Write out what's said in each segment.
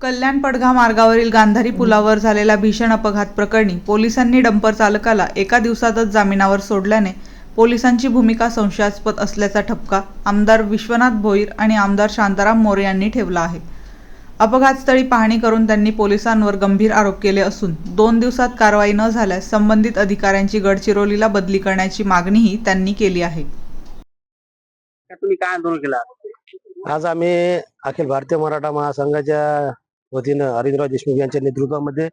कल्याण पडघा मार्गावरील गांधारी पुलावर झालेल्या भीषण अपघात प्रकरणी पोलिसांनी डंपर चालकाला एका दिवसातच जामिनावर सोडल्याने पोलिसांची भूमिका संशयास्पद असल्याचा ठपका आमदार विश्वनाथ भोईर आणि आमदार शांताराम मोरे यांनी ठेवला आहे. अपघातस्थळी पाहणी करून त्यांनी पोलिसांवर गंभीर आरोप केले असून दोन दिवसात कारवाई न झाल्यास संबंधित अधिकाऱ्यांची गडचिरोलीला बदली करण्याची मागणीही त्यांनी केली आहे. का तुम्ही काय आंदोलन केलं? आज आम्ही अखिल भारतीय मराठा महासंघाच्या वतीनं हरिंद्रराव देशमुख यांच्या नेतृत्वामध्ये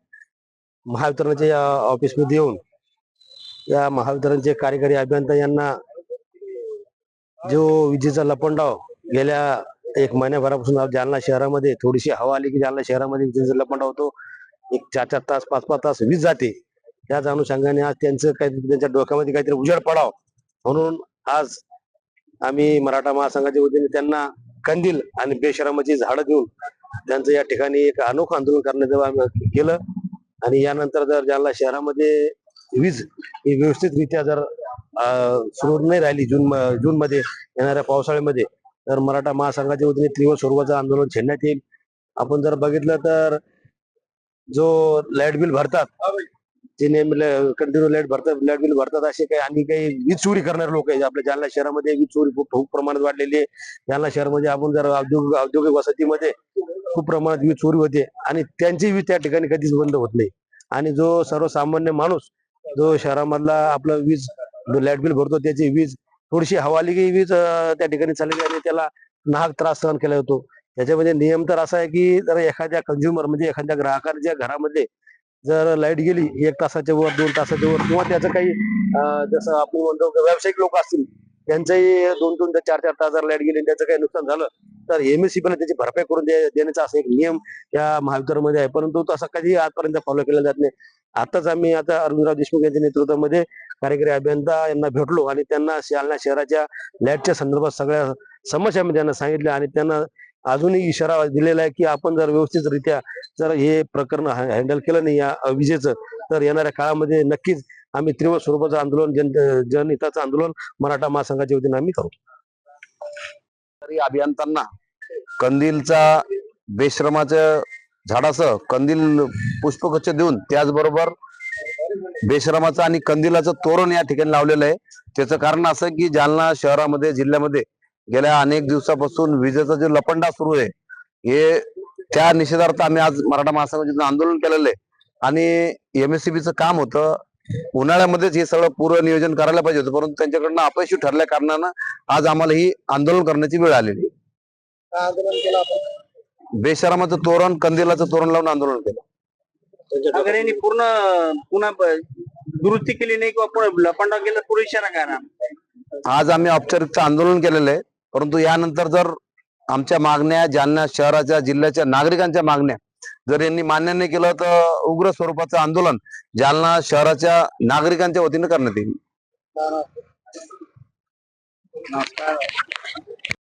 महावितरणाच्या या ऑफिसमध्ये येऊन या महावितरणचे कार्यकारी अभियंता यांना जो विजेचा लपंडाव गेल्या एक महिन्याभरापासून जालना शहरामध्ये थोडीशी हवा आली की जालना शहरामध्ये विजेचा लपंडाव होतो. एक चार चार तास पाच पाच तास वीज जाते. त्याच अनुषंगाने आज त्यांचं काही त्यांच्या डोक्यामध्ये काहीतरी उजेड पडाव म्हणून आज आम्ही मराठा महासंघाच्या वतीने त्यांना कंदील आणि बेशरामाची झाडं देऊन त्यांचं या ठिकाणी एक अनोखं आंदोलन करण्याचं आम्ही केलं आणि यानंतर जर जालना शहरामध्ये वीज ही व्यवस्थितरित्या जर सुरू नाही राहिली जून जून मध्ये येणाऱ्या पावसाळ्यामध्ये तर मराठा महासंघाच्या वतीने तीव्र स्वरूपाचं आंदोलन छेडण्यात येईल. आपण जर बघितलं तर जो लाइट बिल भरतात ते कंटिन्यू लाइट भरतात लाइट बिल भरतात असे काही आणि काही वीज चोरी करणारे लोक आहेत. आपल्या जालना शहरामध्ये वीज चोरी खूप खूप प्रमाणात वाढलेली आहे. जालना शहरामध्ये आपण जर औद्योगिक औद्योगिक वसतीमध्ये खूप प्रमाणात वीज चोरी होते आणि त्यांची वीज त्या ठिकाणी कधीच बंद होत नाही. आणि जो सर्वसामान्य माणूस जो शहरामधला आपला वीज लाइट बिल भरतो त्याची वीज थोडीशी हवाली की वीज त्या ठिकाणी चालली आणि त्याला नाहक त्रास सहन केला जातो. त्याच्यामध्ये नियम तर असा आहे की जर एखाद्या कंझ्युमर म्हणजे एखाद्या ग्राहकाच्या घरामध्ये जर लाइट गेली एक तासाच्या वर दोन तासाच्या वर किंवा त्याचं काही जसं आपण म्हणतो व्यावसायिक लोक असतील त्यांचंही दोन दोन ते चार चार तास जर लाइट गेली आणि त्याचं काही नुकसान झालं तर एमएससी पण त्याची भरपाई करून दे- देण्याचा असा एक नियम या महावितरणमध्ये आहे. परंतु तसा कधी आजपर्यंत फॉलो केला जात नाही. आताच आम्ही आता अरुणराव देशमुख यांच्या नेतृत्वामध्ये कार्यकारी अभियंता यांना भेटलो आणि त्यांना जालना शहराच्या लाईटच्या संदर्भात सगळ्या समस्या मी त्यांना सांगितल्या आणि त्यांना अजूनही इशारा दिलेला आहे की आपण जर व्यवस्थितरित्या जर हे प्रकरण हँडल केलं नाही या विजेचं तर येणाऱ्या काळामध्ये नक्कीच आम्ही तीव्र स्वरूपाचं आंदोलन जन जनहिताचं आंदोलन मराठा महासंघाच्या वतीने आम्ही करू. तरी अभियंत्यांना कंदीलचा बेश्रमाच्या झाडाचं कंदील पुष्पगुच्छ देऊन त्याचबरोबर बेश्रमाचं आणि कंदिलाचं तोरण या ठिकाणी लावलेलं आहे. त्याचं कारण असं की जालना शहरामध्ये जिल्ह्यामध्ये गेल्या अनेक दिवसापासून विजेचा जो लपंडा सुरू आहे हे त्या निषेधार्थ आम्ही आज मराठा महासंघाचं आंदोलन केलेलं आहे आणि एमएससीबीचं काम होतं. उन्हाळ्यामध्येच हे सगळं पूर्व नियोजन करायला पाहिजे होतं परंतु त्यांच्याकडनं अपयशी ठरल्या कारणानं आज आम्हाला ही आंदोलन करण्याची वेळ आलेली आहे. आंदोलन केलं आपण? बेशरमाचं तोरण कंदिलाचं तोरण लावून आंदोलन केलं. अगर यांनी पूर्ण पुन्हा दुरुस्ती केली नाही किंवा लपंडा इशारा काय ना आज आम्ही औपचारिकचं आंदोलन केलेलं आहे. परंतु यानंतर जर आमच्या मागण्या जालना शहराच्या जिल्ह्याच्या नागरिकांच्या मागण्या जर यांनी मान्य नाही केलं तर उग्र स्वरूपाचं आंदोलन जालना शहराच्या नागरिकांच्या वतीने करण्यात येईल.